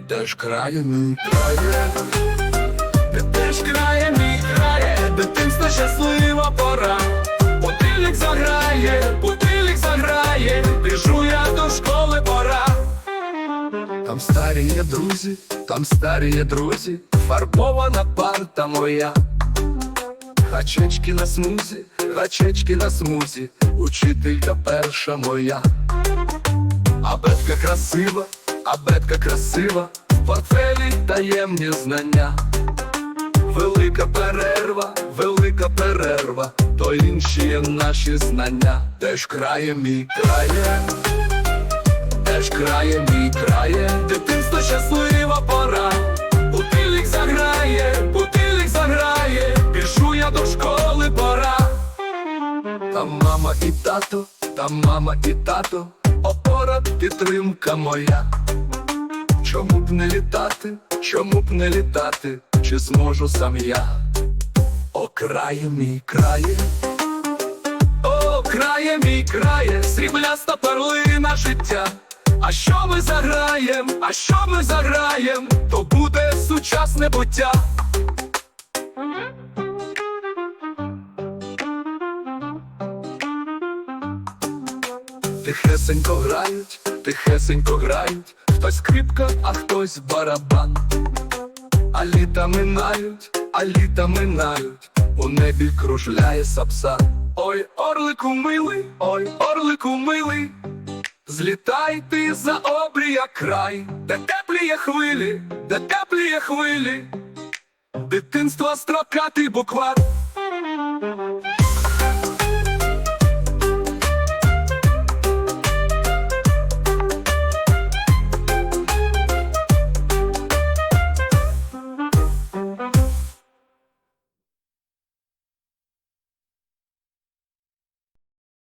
де ж крає мій крає, де ж крає мій крає, дитинство щаслива пора. Будильник заграє, будильник заграє, біжу я до школи пора. Там старі є друзі, там старі є друзі, фарбована парта моя. Гачечки на смузі, гачечки на смузі, учителька перша моя. Абетка красива, абетка красива, портфелі таємні знання. Велика перерва, велика перерва, то інші є наші знання. Де ж крає мій крає, де ж крає мій крає, дитинство щаслива пора. Будильник заграє, будильник заграє, біжу я до школи пора. Там мама і тато, там мама і тато, опора підтримка моя. Чому б не літати, чому б не літати, чи зможу сам я? О, крає мій крає, о, крає мій крає, срібляста перлина життя. А що ми заграєм, а що ми заграєм, то буде сучасне буття. Тихесенько грають, тихесенько грають, хтось скрипка, а хтось барабан. А літа минають, а літа минають, у небі кружляє сапсан. Ой, орлику милий, ой, орлику милий, злітай ти за обрія край, де тепліє хвилі, де тепліє хвилі, дитинство строкатий буквар.